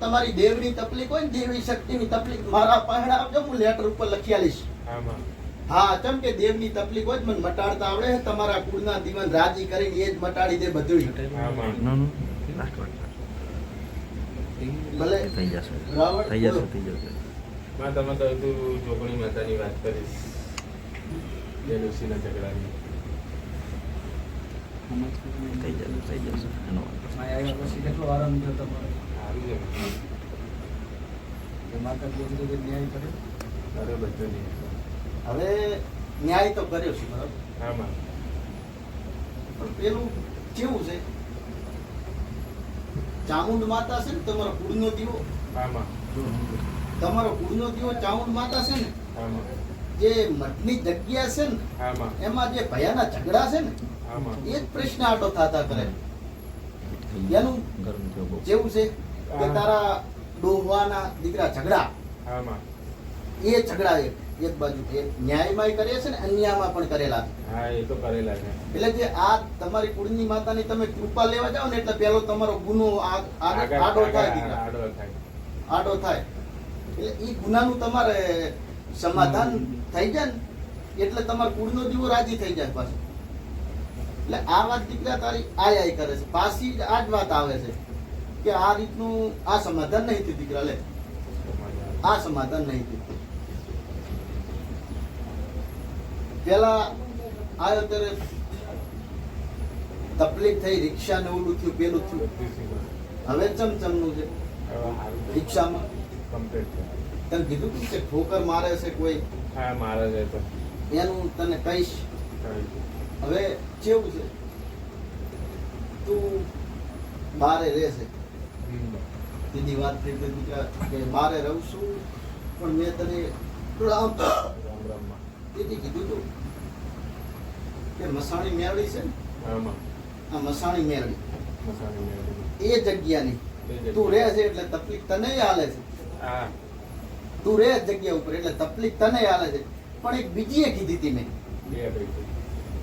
તમારી દેવની તકલીફ હોય ને દેવી શક્તિની તકલીફ મારા પાસે આપજો હું લેટર ઉપર લખી આલીશ. હા કેમ કે દેવની તકલીફ હોય મને મટાડતા આવડે તમારા કુળના દીવન રાજી કરીને એ જ મટાડી દે બધું ભલે થઈ જશે. રાવણ થઈ જશે થઈ જશે. માં તમે કહ્યું તું જોગણી માતાની વાત કરીશ. જેલુસીના ઝઘડાની. થઈ જશે થઈ જશે એનો પછી કેટલો આરામ થયો તમારે આવી જાય માતા બોલી ન્યાય કરે બધું નહીં હવે ન્યાય તો કર્યો છે બરાબર? પણ પેલું કેવું છે? ચામુંડ માતા છે ને તમારો કુળનો દીવો? તમારો કુળનો દીવો ચામુંડ માતા છે ને? જે મઠની જગ્યા છે ને એમાં જે ભયાના ઝઘડા છે ને એ જ પ્રશ્ન આટો થતા કરે. એનું જેવું છે કે તારા ડોહવાના દીકરા ઝઘડા. એ ઝઘડા એક એક બાજુ એ ન્યાયમાં કરે છે ને અન્યાયમાં પણ કરેલા છે. હા એ તો કરેલા છે. એટલે જે આ તમારી કુળની માતાની તમે કૃપા લેવા જાઓ ને એટલે પેલો તમારો ગુનો આડો થાય આડો થાય. આડો થાય. એટલે એ ગુનાનું તમારે સમાધાન થઈ જાય ને, એટલે તમારા કુળનો દીવો રાજી થઈ જાય પાછો. એટલે આ વાત દીકરા તારી આય આય કરે છે. પાછી આ જ વાત આવે છે કે આ રીતનું આ સમાધાન નહીં થયું દીકરા, લે. આ સમાધાન નહીં થયું. પેલા આવ્યો ત્યારે તકલીફ થઈ, રિક્ષા ને ઓલું થયું, પેલું થયું. હવે ચમચમનું છે. રિક્ષામાં છે. તને કીધું તું કે ઠોકર મારે છે કોઈ? હા મારે છે તો. એનું તને કહીશ? હવે કેવું છે? તું બારે રહેશે છે દીદી વાત થઈ હતી દીકરા કે બારે રહું છું પણ મેં તને આમ રામ રામમાં. કીધું તું કે મસાણી મેળવી છે ને? આ મસાણી મેળવી. મસાણી મેળવી. એ જગ્યાની. તું રહે છે એટલે તકલીફ તને હાલે છે. હા. તું રે જગ્યા ઉપર એટલે તકલીફ તને હાલે છે. પણ એક બીજી એ કીધી હતી મેં. બે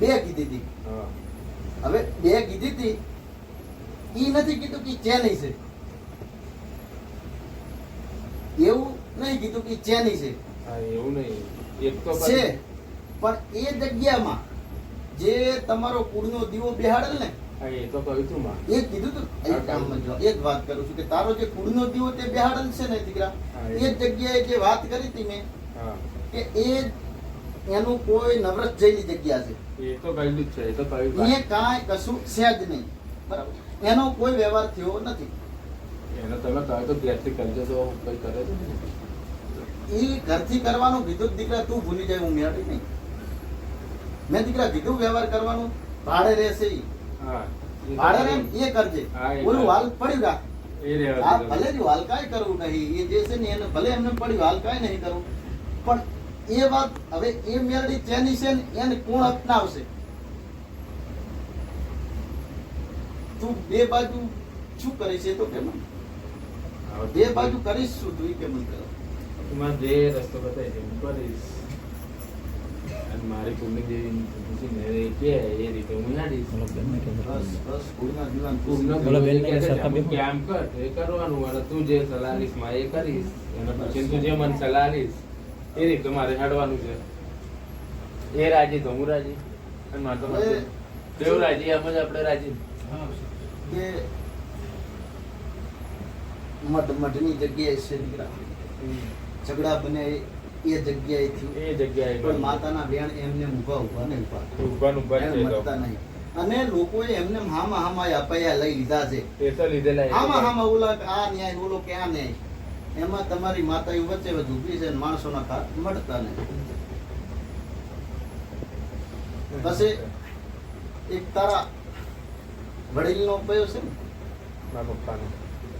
બે કીધી હતી હા. હવે બે કીધી હતી ઈ નથી કીધું કે ચેની છે એવું નહીં કીધું કે ચેની છે એવું નહીં. એક તો છે. પણ એ જગ્યામાં જે તમારો કુળનો દીવો બેહાડેલ ને એ તો કીધું તું એ જો, વાત કરું છું કે તારો જે કુળનો દીવો તે બેહાડેલ છે ને દીકરા? એ જગ્યાએ જે વાત કરી હતી મેં કે એ એનું કોઈ નવરસ જેવી જગ્યા છે. એ તો કહ્યું જ છે એ તો કહ્યું એ કાંઈ કશું છે જ નહીં. બરાબર? એનો કોઈ વ્યવહાર થયો નથી. એનો તમે કહ્યું તો ઘેરથી કરજો તો કોઈ કરે છે એ ઘરથી કરવાનું કીધું દીકરા તું ભૂલી જાય હું મેળવી નહીં. મેં દીકરા કીધું વ્યવહાર કરવાનું ભાડે રહેશે એ ભાડે એ કરજે. ઓલું કરે. પડ્યું રાખ. આ ભલે જ વાલ કાંઈ કરવું નહીં. એ જે છે ને એને ભલે એમને પડ્યું હાલ કાંઈ નહીં કરવું. પણ એ વાત હવે એ મેરડી તેની છે ને એને કોણ અપનાવશે? તું બે બાજુ શું કરીશ એ તો કે મને. બે બાજુ કરીશ શું તું એ કે મને કરો. એમાં જે રસ્તો બતાવી દે હું કરીશ. અને મારી કુળની એ કે એ રીતે હું કે બસ બસ કુળના દીવાન કુળનો બોલો કે કે છે, સરખા અમુક બેન. કે આમ કર એ કરવાનું અને તું જે સલાહ આલીશમાં એ કરીશ. એને પૂછીને તું જે મને સલાહ આલીશ એ રીતે મારે હેડવાનું છે. એ રાજી તો હું રાજી? અને મારે તો દેવ રાજી એમ જ આપણે રાજી. કે મઠ મઠની જગ્યાએ છે ઝઘડા બને એ જગ્યાએ થયું એ જગ્યાએ પણ માતાના બેન એમને ઊભા ઊભા નહીં ઊભા ઊભા એને છે મરતા નહીં. અને લોકોએ એમને હામા હામા અપાયા લઈ લીધા છે. એ તો લીધેલા હામા હામા ઓલા આ ન્યાય ઓલો કે આ ન્યાય. એમાં તમારી માતા ઈ વચ્ચે ઊભી છે માણસોના હાથ મળતા નહીં. પછી એક તારા વડીલનો પયો છે ને? મારા પપ્પાનો.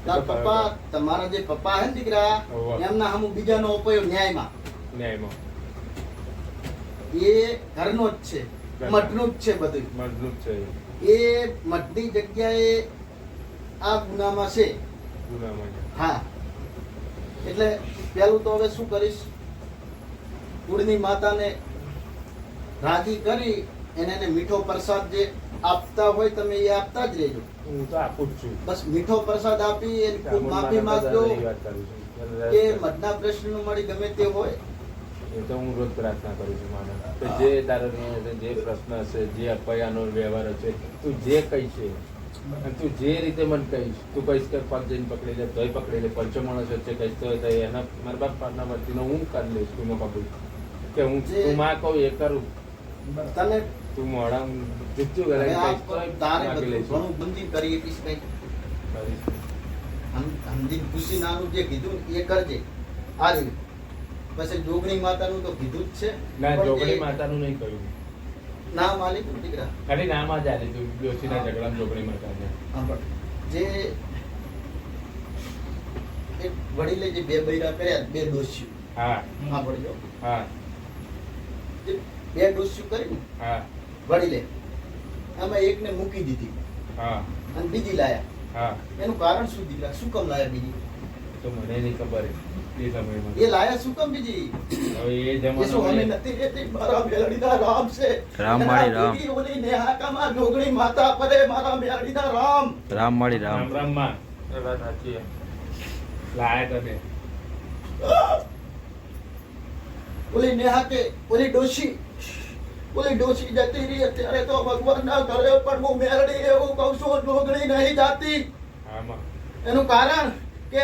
તારા પપ્પા તમારા જે પપ્પા હે ને દીકરા. એમના હમ બીજાનો ન્યાય ન્યાયમાં. ન્યાયમાં. એ ઘરનો જ છે. મઠનું જ છે બધું. મજબૂત છે એ. મઠની જગ્યાએ આ ગુનામાં છે. ગુનામાં હા. એટલે પેલું તો હવે શું કરીશ? કુળની માતાને રાજી કરી એને એને મીઠો પ્રસાદ જે આપતા હોય તમે એ આપતા જ રહેજો. હું તો આપું જ છું. બસ મીઠો પ્રસાદ આપી એની માફી માંગજો. કે મધના પ્રશ્ન મળી ગમે તે હોય. એ તો હું રોજ પ્રાર્થના કરું છું માને કે જે તારો જે પ્રશ્ન હશે જે અપાયાનો વ્યવહાર હશે તું જે કહી છે અને તું જે રીતે મને કહીશ તું કહીશ કે પગ જઈને પકડી લે તોય પકડી લે પંચો માણસ વચ્ચે કહીશ તો એના મારા બાપ પાટના વતીનો હું કરી લઈશ તું કબૂલ કે હું તું માં કહું એ કરું. તને તું મોડા જુચ્ચું કરે તારે ઘણું બંધી કરી એકીશ કઈ કરીશ. હમ- હમદી ખુશી નાનું જે કીધું એ કરજે. આ રીતે. પછી જોગણી માતાનું તો કીધું જ છે. ના જોગણી માતાનું નહીં કહ્યું. ના માલિક દીકરા. ખાલી નામ જ આલે તું ડોશીના ઝઘડામાં જોગણી માતાને. સાંભળ. જે એક વડીલે જે બે બૈરા કર્યા બે ડોસ્યું હા. હા જે બે દોષ્યું કરીને હા. વડીલે આમાં એકને મૂકી દીધી. હા. અને બીજી લાયા. હા. એનું કારણ શું દીકરા? શું કામ લાયા બીજી? તો મને નહીં ખબર સમયમાં એ લાયા શું કામ બીજી? હવે એ એ શું અમે જમાનો નથી રહેતી મારા મેલડીના રામ છે. રામ માળી રામ. ઓલી નેહાકામાં કે માતા પરે મારા મેલડીના રામ. રામ માળી રામ. રામ રામમાં. વાત સાચી લાયા તને. ઓલી ડોશી ઓલી ડોશી જતી રહી અત્યારે તો ભગવાન ના ઘરે પણ હું મેરડી એવું કહું છું જોગણી નહીં જાતી. એનું કારણ કે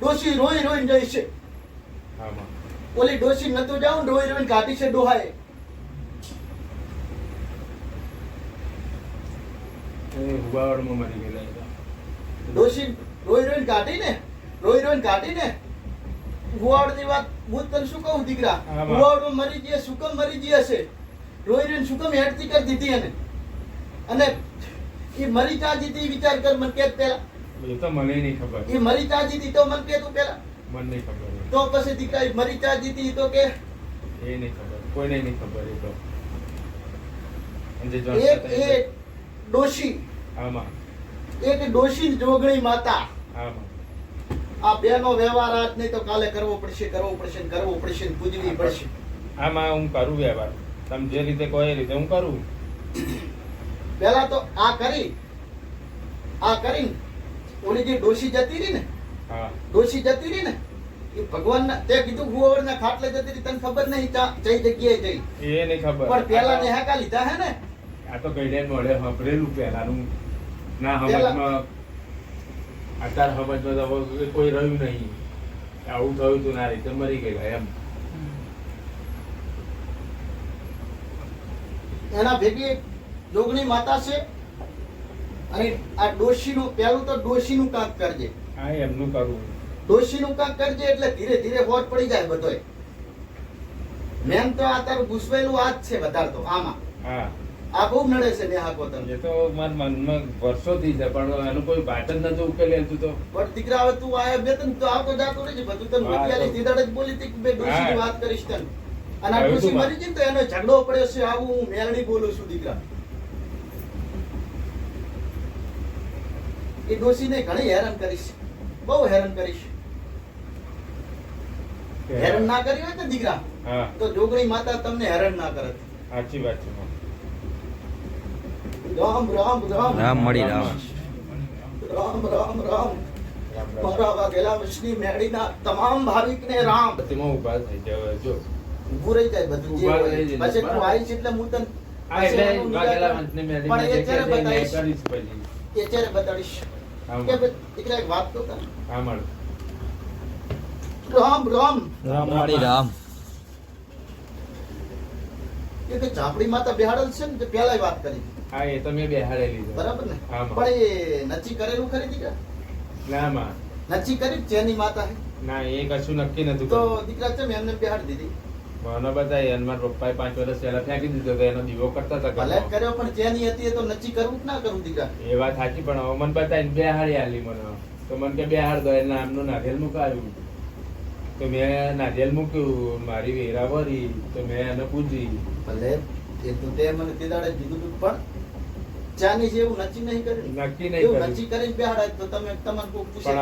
ડોશી રોઈ રોઈને જાય છે. ઓલી ડોશી નતું જાઉં રોઈ રોઈને કાઢી છે ડોહાએ. એ મરી ગયેલા હતા. ડોશી રોઈ રોઈને કાઢી ને રોઈ રોઈને કાઢી ને ગુવાડની વાત હું તને શું કહું દીકરા? આમાં. ગુવાડમાં મરી ગઈ સુકમ મરી ગઈ હશે રોઈ રોઈને સુકમ કેમ હેડતી કરી દીધી એને. અને એ મરી ચા દીધી વિચાર કર મને કે પેલા એ તો મને નહીં ખબર. એ મરી ચા જીતી તો મને કે તું પેલા. મને નહીં ખબર તો પછી દીકરા મરી તો કે? એ નહીં ખબર. કોઈને નહીં ખબર એ તો. એક ડોશી. આમાં. એક ડોશી જોગણી માતા. આમાં. આ બેનો વ્યવહાર આજ નહીં તો કાલે કરવો પડશે કરવો પડશે ને કરવો પડશે ને પૂજવી પડશે. આમાં હું કરું વ્યવહાર. તમે જે રીતે કહો એ રીતે હું કરું. પેલા તો આ કરી. આ કરી ઓલી જે ડોશી જતી રહી ને? ડોશી જતી રહી ને? એ ભગવાન તે કીધું ગુવર ના ખાટલે જતી રહી તને ખબર નહીં કઈ જગ્યાએ જઈ. એ નહીં ખબર. પણ પેલા ને હાકા લીધા હે ને? આ તો કઈ મળે સાંભળેલું પહેલાનું. ના હમજમાં અત્યારે હમજમાં તો કોઈ રહ્યું નહીં. આવું થયું તું ના રીતે મરી ગયેલા એમ. એના ભેગી જોગણી માતા છે અને આ ડોશીનું પેલું તો ડોશીનું કાંક કરજે. હા એમનું કરવું. ડોશીનું કાંક કરજે એટલે ધીરે ધીરે હોટ પડી જાય બધોય. મેન તો આ તારું ઘૂસવેલું આ જ છે વધારે તો આમાં. હા. આ બહુ નડે છે ને હાકો તમને તો માર મનમાં વર્ષોથી છે પણ એનું કોઈ વાત જ નતો ઉકેલે તું તો. પણ દીકરા હવે તું આયા બે તને તો આવતો જાતો રહેજે બધું તને વડિયાળી સીધાડ જ બોલી હતી કે બે ડોશીની વાત કરીશ તને. અને આ ડોશી મરી ગઈ તો એનો ઝઘડો પડ્યો છે આવું હું મેલડી બોલું છું દીકરા. એ ડોશીને ઘણી હેરાન કરીશ બહુ હેરાન કરીશ હેરાન ના કરી હોય ને દીકરા. તો જોગણી માતા તમને હેરાન ના કરત સાચી વાત છે રામ રામ રામ. રામ મળી રામ. રામ રામ રામ. મારા વાઘેલા વંશની મેળીના તમામ ભાવિકને રામ. તેમાં ઊભા થઈ જાય જો ઊભું રહી જાય બધું. પછી તું આવીશ એટલે હું તને પણ એ ત્યારે બતાવીશ. એ ત્યારે બતાડીશ. કે દીકરા એક વાત તો કર. રામ રામ. રામ રામ. એ કે ચાપડી માતા બેહાડેલ છે ને તે વાત કરી. હા એ તો મેં બેહાડેલી છે. બરાબર ને. પણ એ નચી કરેલું ખરી દીકરા? ના માં. નચી કરી? જેની માતા હે ના એ કશું નક્કી નતું તો દીકરા છે મેં એમને બેહાડી દીધી? મને બતાય અને મારા પપ્પાએ પાંચ વર્ષ પહેલા ફેંકી દીધો તો એનો દીવો કરતા હતા ભલે કર્યો પણ જેની હતી તો નચી કરવું ના કરવું દીકરા? એ વાત સાચી પણ હવે મને બતાવીને બે હાડી આલી મને. તો મને કે બે હાડ દો એના નામનું નારિયેલ મુકાવ્યું તો મેં નારિયેલ મૂક્યું મારી વેરા ભરી તો મેં એને પૂછી ભલે એ તો તે મને તે દાડે કીધું પણ ચાની જેવું નક્કી નહીં કરે નક્કી નહીં કર્યું. નક્કી કરીને બેહાડાય તો તમે તમને કોઈ પૂછે કે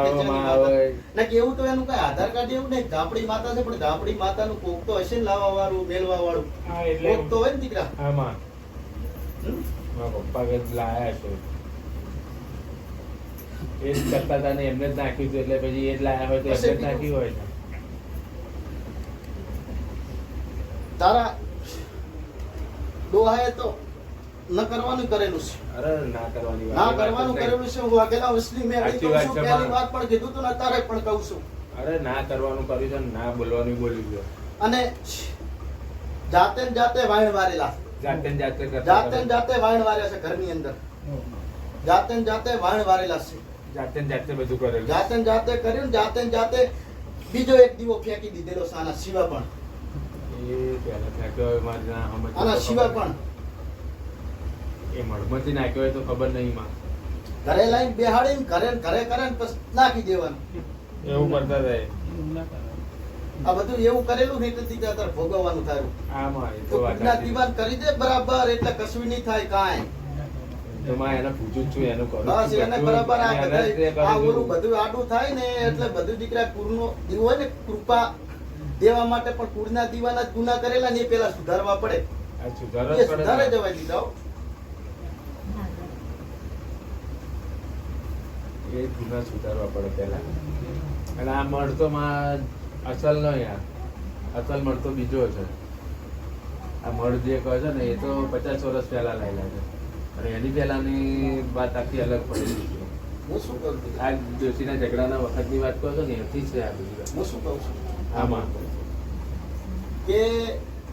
ના કે એવું તો એનું કઈ આધાર કાર્ડ એવું નહીં. ધાપડી માતા છે પણ ધાપડી માતાનું કોક તો હશે ને લાવવા વાળું મેલવા વાળું કોક તો હોય ને દીકરા? મારા પપ્પા કંઈક લાયા છે. એ જ કરતા હતા ને એમને જ નાખ્યું હતું એટલે પછી એ જ લાયા હોય તો એમને જ નાખ્યું હોય. તારા ડોહાએ તો ન કરવાનું કરેલું છે. અરે ના કરવાની ના વાત કરેલું છે. હું આગેલા વસલી મેં વાત છું પહેલી માં. પણ કીધું તું અત્યારે પણ કહું છું. અરે ના કરવાનું કર્યું છે ના બોલવાનું બોલ્યું છે. અને જાતે જાતે વાયણ વારેલા. જાતે જાતે જાતે જાતે વાયણ વાર્યા છે ઘરની અંદર. જાતે જાતે વાયણ વારેલા છે. જાતે જાતે બધું કરેલું. જાતે જાતે કર્યું ને જાતે જાતે બીજો એક દીવો ફેંકી દીધેલો સાના શિવા પણ. આના તો પણ. એ મળમાંથી નાખ્યો હોય તો ખબર નહીં માં ઘરે લાઈન બેહાડીને ઘરે ઘરે કરે ને પછી નાખી દેવાનું. એવું કરતા થાય. આ બધું એવું કરેલું નહીં તો કે તાર ભોગવવાનું થયું. આમાં તો સાચી. દીવાન કરી દે બરાબર એટલે કશું નહીં થાય કાંઈ. તો માં એને પૂછું છું એનું કરું બસ એને બરાબર આ એને જ તે બધાય- આ કરું બધું આડું થાય ને એટલે બધું દીકરા કુળનો દીવો હોય ને કૃપા દેવા માટે પણ કુરના દીવાના ગુના કરેલા ને એ પેલા સુધારવા પડે. સુધારે જવા દીધા એ ગુના સુધારવા પડે પહેલા. અને આ મળતો માં અસલ નો યાર. અસલ મળતો બીજો છે. આ મળ જે કહે છે ને એ તો પચાસ વર્ષ પહેલા લાયેલા છે. અને એની પહેલાની વાત આખી અલગ પડેલી છે. હું શું છું? આ જોશીના ઝઘડાના વખતની વાત કહો છો ને એથી છે આ બધી હું શું કહું છું? આમાં. કે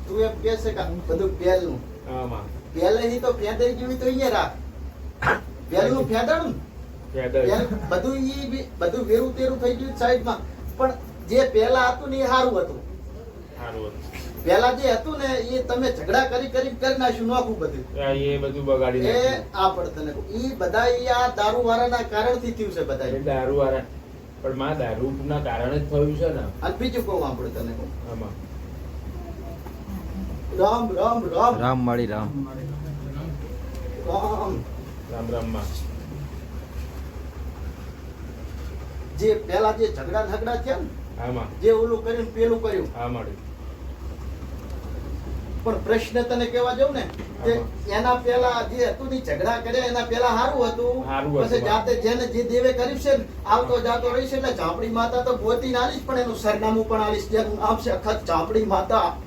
તું એમ કહે છે કે બધું પહેલનું આમાં. પહેલેથી તો ફેંદાઈ ગયું તો અહીંયા રાખ. પહેલનું ફેંદાણું. પહેલ બધું ઈ બધું વેરું તેરું થઈ ગયું સાઈડમાં. પણ જે પહેલા હતું ને એ સારું હતું. સારું હતું. પહેલા જે હતું ને એ તમે ઝઘડા કરી કરી કરી નાખ્યું નોખું બધું. એ બધું બગાડી એ આ પણ તને કહું. ઈ બધા ઈ આ દારૂ વાળાના કારણથી થયું છે બધા દારૂ વાળા પણ માં દારૂ ના કારણે જ થયું છે ને. અને બીજું કહું આપણે તને કહું. આમાં. રામ રામ રામ. રામ માળી રામ. રામ. રામ રામમાં જે પેલા જે ઝઘડા ઝઘડા થયા ને જે ઓલું કર્યું પેલું કર્યું. મળ્યું. પણ પ્રશ્ન તને કેવા જવું ને કે એના પેલા જે હતું ની ઝઘડા કર્યા એના પેલા સારું હતું. પછી જાતે જેને જે દેવે કર્યું છે આવતો જાતો રહીશ એટલે ચાપડી માતા તો ગોતી આલીશ પણ એનું સરનામું પણ આલીશ જે આપશે અખત ઝાંપડી માતા.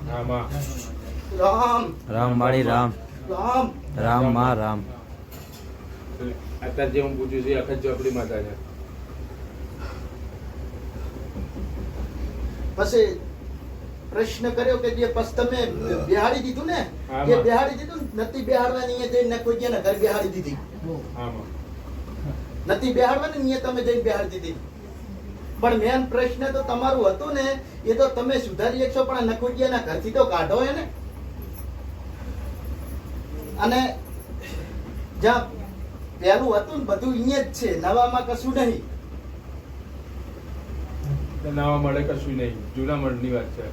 રામ. રામ માળી રામ. રામ. રામમાં રામ. અત્યારે જે હું પૂછું છું અખત ચાપડી માતા છે. પછી પ્રશ્ન કર્યો કે જે પછી તમે બિહાડી દીધું ને. જે બિહાડી દીધું નથી બેહાડવાની અહીંયા જઈને કોઈ ગયા ઘર બિહાડી દીધી. નથી બેહાડવાની ને અહીંયા તમે જઈને બિહાડી દીધી. પણ મેન પ્રશ્ન તો તમારું હતું ને એ તો તમે સુધારી શકશો પણ આ ના ઘરથી તો કાઢો એને અને જ્યાં પહેલું હતું ને બધું અહીંયા જ છે નવામાં કશું નહીં. નવા મળે કશું નહીં. જૂના મળની વાત છે.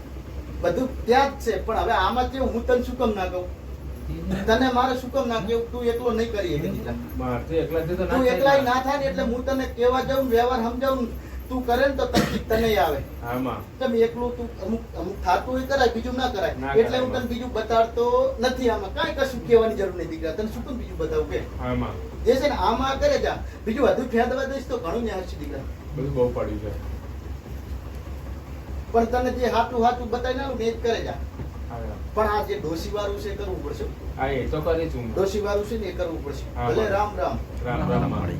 બધું ત્યાં જ છે પણ હવે આમાં કેવું હું તને શું કામ ના કહું? તને મારે શું કામ ના કેવું તું એકલો નહીં કરી. મારથી એકલાથી તો ના તું થાય ને. ના થાય ને એટલે હું તને કહેવા જાઉં વ્યવહાર સમજાવું તું કરે ને તો તકલીફ તને આવે. આમાં. તમે એકલું તું અમુક અમુક થાતું હોય કરાય બીજું ના કરાય. એટલે હું. તને બીજું બતાડતો નથી આમાં. કાંઈ કશું કહેવાની જરૂર નહીં દીકરા. તને શું કામ બીજું બતાવું કે? આમાં. જે છે ને આમાં કરે જા. બીજું વધુ ફેંદવા દઈશ તો ઘણું ન્યાય છે દીકરા. બધું બહુ પડ્યું છે. પણ તને જે હાથું હાથું બતાવી ને એ જ કરે જા પણ આ જે ડોસી વાળું છે કરવું પડશે. હા એ તો કરી ડોસી વાળું છે ને એ કરવું પડશે. ભલે રામ રામ. રામ રામમાં.